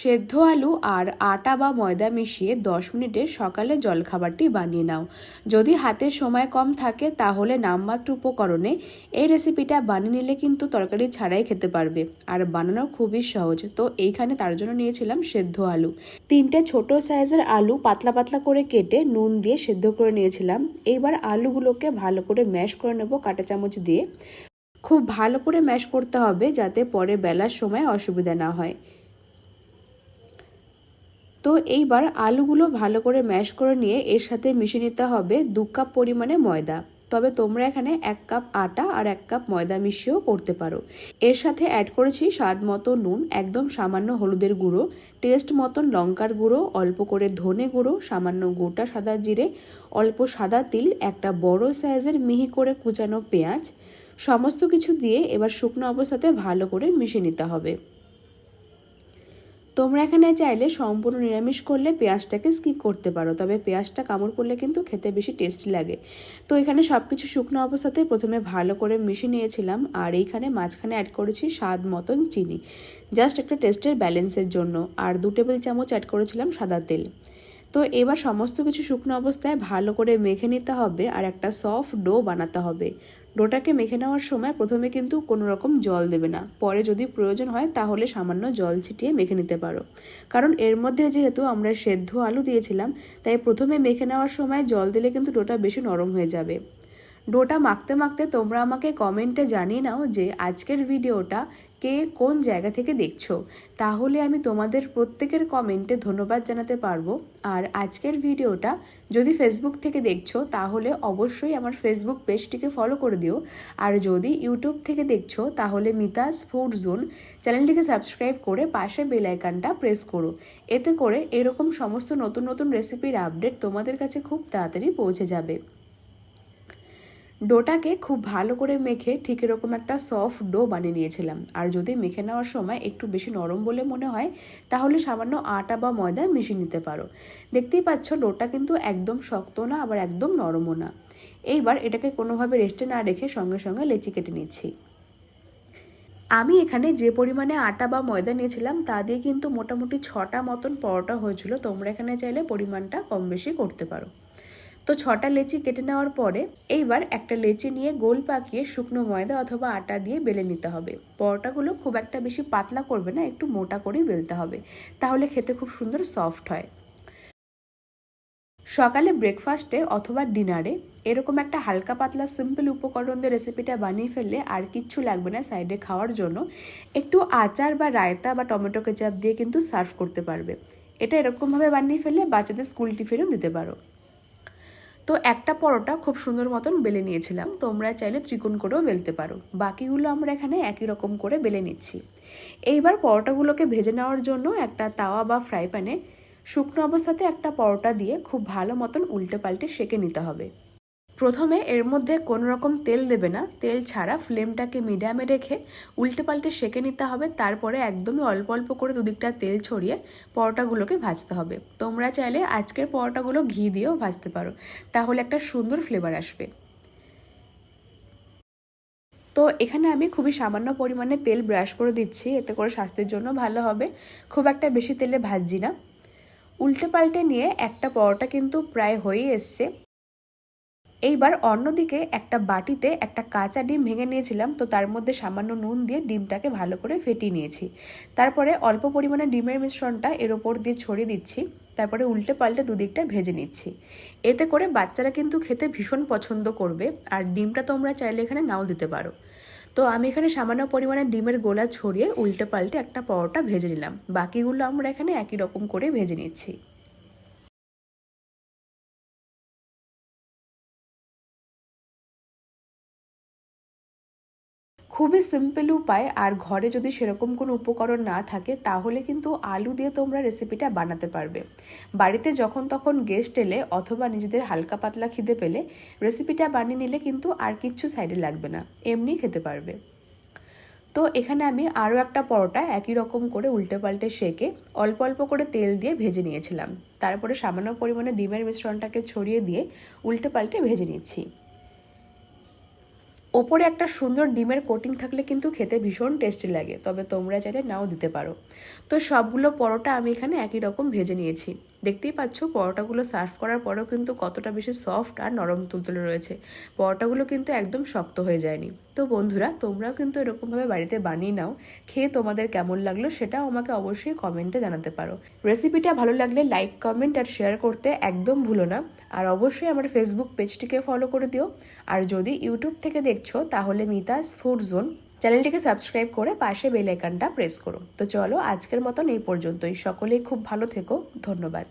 সেদ্ধ আলু আর আটা বা ময়দা মিশিয়ে দশ মিনিটে সকালে জলখাবারটি বানিয়ে নাও। যদি হাতে সময় কম থাকে, তাহলে নামমাত্র উপকরণে এই রেসিপিটা বানিয়ে নিলে কিন্তু তরকারি ছাড়াই খেতে পারবে। আর বানানো খুবই সহজ। তো এইখানে তার জন্য নিয়েছিলাম সেদ্ধ আলু। তিনটে ছোট সাইজের আলু পাতলা পাতলা করে কেটে নুন দিয়ে সেদ্ধ করে নিয়েছিলাম। এইবার আলুগুলোকে ভালো করে ম্যাশ করে নেব কাঁটা চামচ দিয়ে। খুব ভালো করে ম্যাশ করতে হবে যাতে পরে বেলার সময় অসুবিধা না হয়। তো এইবার আলুগুলো ভালো করে ম্যাশ করে নিয়ে এর সাথে মিশিয়ে নিতে হবে দু কাপ পরিমাণে ময়দা। তবে তোমরা এখানে এক কাপ আটা আর এক কাপ ময়দা মিশিয়েও করতে পারো। এর সাথে অ্যাড করেছি স্বাদ মতো নুন, একদম সামান্য হলুদের গুঁড়ো টেস্ট মতন লঙ্কার গুঁড়ো, অল্প করে ধনে গুঁড়ো, সামান্য গোটা সাদা জিরে, অল্প সাদা তিল, একটা বড় সাইজের মিহি করে কুচানো পেঁয়াজ। সমস্ত কিছু দিয়ে এবার শুকনো অবস্থাতে ভালো করে মিশিয়ে নিতে হবে। তোমরা এখানে চাইলে সম্পূর্ণ নিরামিষ করলে পেঁয়াজটাকে স্কিপ করতে পারো, তবে পেঁয়াজটা কামড় করলে কিন্তু খেতে বেশি টেস্টি লাগে। তো এখানে সব কিছু শুকনো অবস্থাতে প্রথমে ভালো করে মিশিয়ে নিয়েছিলাম, আর এইখানে মাঝখানে অ্যাড করেছি স্বাদ মতন চিনি। জাস্ট একটা টেস্টের ব্যালেন্সের জন্য, আর দু টেবিল চামচ অ্যাড করেছিলাম সাদা তেল। তো এবার সমস্ত কিছু শুকনো অবস্থায় ভালো করে মেখে নিতে হবে, আর একটা সফট ডো বানাতে হবে। ডোটাকে মেখে নেওয়ার সময় প্রথমে কিন্তু কোনো রকম জল দেবে না। পরে যদি প্রয়োজন হয় তাহলে সামান্য জল ছিটিয়ে মেখে নিতে পারো। কারণ এর মধ্যে যেহেতু আমরা সেদ্ধ আলু দিয়েছিলাম, তাই প্রথমে মেখে নেওয়ার সময় জল দিলে কিন্তু ডোটা বেশি নরম হয়ে যাবে। ডোটা মাখতে মাখতে তোমরা আমাকে কমেন্টে জানিয়ে নাও যে আজকের ভিডিওটা কে কোন জায়গা থেকে দেখছ, তাহলে আমি তোমাদের প্রত্যেকের কমেন্টে ধন্যবাদ জানাতে পারব। আর আজকের ভিডিওটা যদি ফেসবুক থেকে দেখছ, তাহলে অবশ্যই আমার ফেসবুক পেজটিকে ফলো করে দিও। আর যদি ইউটিউব থেকে দেখছ, তাহলে মিতাস ফুড জোন চ্যানেলটিকে সাবস্ক্রাইব করে পাশে বেল আইকনটা প্রেস করো। এতে করে এরকম সমস্ত নতুন নতুন রেসিপির আপডেট তোমাদের কাছে খুব তাড়াতাড়ি পৌঁছে যাবে। ডোটাকে খুব ভালো করে মেখে ঠিক এরকম একটা সফট ডো বানিয়ে নিয়েছিলাম। আর যদি মেখে নেওয়ার সময় একটু বেশি নরম বলে মনে হয়, তাহলে সামান্য আটা বা ময়দা মিশিয়ে নিতে পারো। দেখতেই পাচ্ছ, ডোটা কিন্তু একদম শক্ত না, আবার একদম নরমও না। এইবার এটাকে কোনোভাবে রেস্টে না রেখে সঙ্গে সঙ্গে লেচি কেটে নিচ্ছি। আমি এখানে যে পরিমাণে আটা বা ময়দা নিয়েছিলাম, তা দিয়ে কিন্তু মোটামুটি ছটা মতন পরোটা হয়েছিল। তোমরা এখানে চাইলে পরিমাণটা কম বেশি করতে পারো। তো ছটা লেচি কেটে নেওয়ার পরে এইবার একটা লেচি নিয়ে গোল পাকিয়ে শুকনো ময়দা অথবা আটা দিয়ে বেলে নিতে হবে। পরোটাগুলো খুব একটা বেশি পাতলা করবে না, একটু মোটা করেই বেলতে হবে, তাহলে খেতে খুব সুন্দর সফট হয়। সকালে ব্রেকফাস্টে অথবা ডিনারে এরকম একটা হালকা পাতলা সিম্পল উপকরণ দিয়ে রেসিপিটা বানিয়ে ফেললে আর কিচ্ছু লাগবে না সাইডে খাওয়ার জন্য। একটু আচার বা রায়তা বা টমেটো কেচাপ দিয়ে কিন্তু সার্ভ করতে পারবে। এটা এরকমভাবে বানিয়ে ফেললে বাচ্চাদের স্কুল টিফিনেও দিতে পারো। তো একটা পরোটা খুব সুন্দর মতন বেলে নিয়েছিলাম, তোমরা চাইলে ত্রিকোণ করেও বেলতে পারো। বাকিগুলো আমরা এখানে একই রকম করে বেলে নিচ্ছি। এইবার পরোটাগুলোকে ভেজে নেওয়ার জন্য একটা তাওয়া বা ফ্রাই প্যানে শুকনো অবস্থাতে একটা পরোটা দিয়ে খুব ভালো মতন উল্টে পাল্টে সেঁকে নিতে হবে। প্রথমে এর মধ্যে কোনো রকম তেল দেবে না। তেল ছাড়া ফ্লেমটাকে মিডিয়ামে রেখে উল্টে পাল্টে সেঁকে নিতে হবে। তারপরে একদমই অল্প অল্প করে দুদিকটা তেল ছড়িয়ে পরোটাগুলোকে ভাজতে হবে। তোমরা চাইলে আজকের পরোটাগুলো ঘি দিয়েও ভাজতে পারো। তাহলে একটা সুন্দর ফ্লেভার আসবে। তো এখানে আমি খুবই সামান্য পরিমাণে তেল ব্রাশ করে দিচ্ছি। এতে করে স্বাস্থ্যের জন্য ভালো হবে। খুব একটা বেশি তেলে ভাজছি না। উল্টে পাল্টে নিয়ে একটা পরোটা কিন্তু প্রায় হয়েই এসছে। এইবার অন্যদিকে একটা বাটিতে একটা কাঁচা ডিম ভেঙে নিয়েছিলাম, তো তার মধ্যে সামান্য নুন দিয়ে ডিমটাকে ভালো করে ফেটিয়ে নিয়েছি। তারপরে অল্প পরিমাণে ডিমের মিশ্রণটা এর ওপর দিয়ে ছড়িয়ে দিচ্ছি, তারপরে উল্টে পাল্টে দুদিকটা ভেজে নিচ্ছি। এতে করে বাচ্চারা কিন্তু খেতে ভীষণ পছন্দ করবে, আর ডিমটা তোমরা চাইলে এখানে নাও দিতে পারো। তো আমি এখানে সামান্য পরিমাণে ডিমের গোলা ছড়িয়ে উল্টে পাল্টে একটা পরোটা ভেজে নিলাম, বাকিগুলো আমরা এখানে একই রকম করে ভেজে নিচ্ছি। খুবই সিম্পল উপায়, আর ঘরে যদি সেরকম কোনো উপকরণ না থাকে, তাহলে কিন্তু আলু দিয়ে তোমরা রেসিপিটা বানাতে পারবে। বাড়িতে যখন তখন গেস্ট এলে অথবা নিজেদের হালকা পাতলা খিদে পেলে রেসিপিটা বানিয়ে নিলে কিন্তু আর কিচ্ছু সাইডে লাগবে না, এমনি খেতে পারবে। তো এখানে আমি আরও একটা পরোটা একই রকম করে উল্টে পাল্টে সেকে, অল্প অল্প করে তেল দিয়ে ভেজে নিয়েছিলাম। তারপরে সামান্য পরিমাণে ডিমের মিশ্রণটাকে ছড়িয়ে দিয়ে উল্টে পাল্টে ভেজে নিচ্ছি। ওপরে একটা সুন্দর ডিমের কোটিং থাকলে কিন্তু খেতে ভীষণ টেস্টি লাগে, তবে তোমরা চাইলে নাও দিতে পারো। তো সবগুলো পরোটা আমি এখানে একই রকম ভেজে নিয়েছি। দেখতেই পাচ্ছ পরোটাগুলো সার্ভ করার পরেও কিন্তু কতটা বেশি সফট আর নরম তুলতুলে রয়েছে। পরোটাগুলো কিন্তু একদম শক্ত হয়ে যায়নি। তো বন্ধুরা, তোমরাও কিন্তু এরকমভাবে বাড়িতে বানিয়ে নাও, খেয়ে তোমাদের কেমন লাগল সেটাও আমাকে অবশ্যই কমেন্টে জানাতে পারো। রেসিপিটা ভালো লাগলে লাইক কমেন্ট আর শেয়ার করতে একদম ভুলো না। আর অবশ্যই আমার ফেসবুক পেজটিকে ফলো করে দিও। আর যদি ইউটিউব থেকে দেখছ, তাহলে মিতাস ফুড জোন চ্যানেলটিকে সাবস্ক্রাইব করে পাশে বেল আইকনটা প্রেস করো তো চলো আজকের মতন এই পর্যন্তই। সকলেই খুব ভালো থেকো। ধন্যবাদ।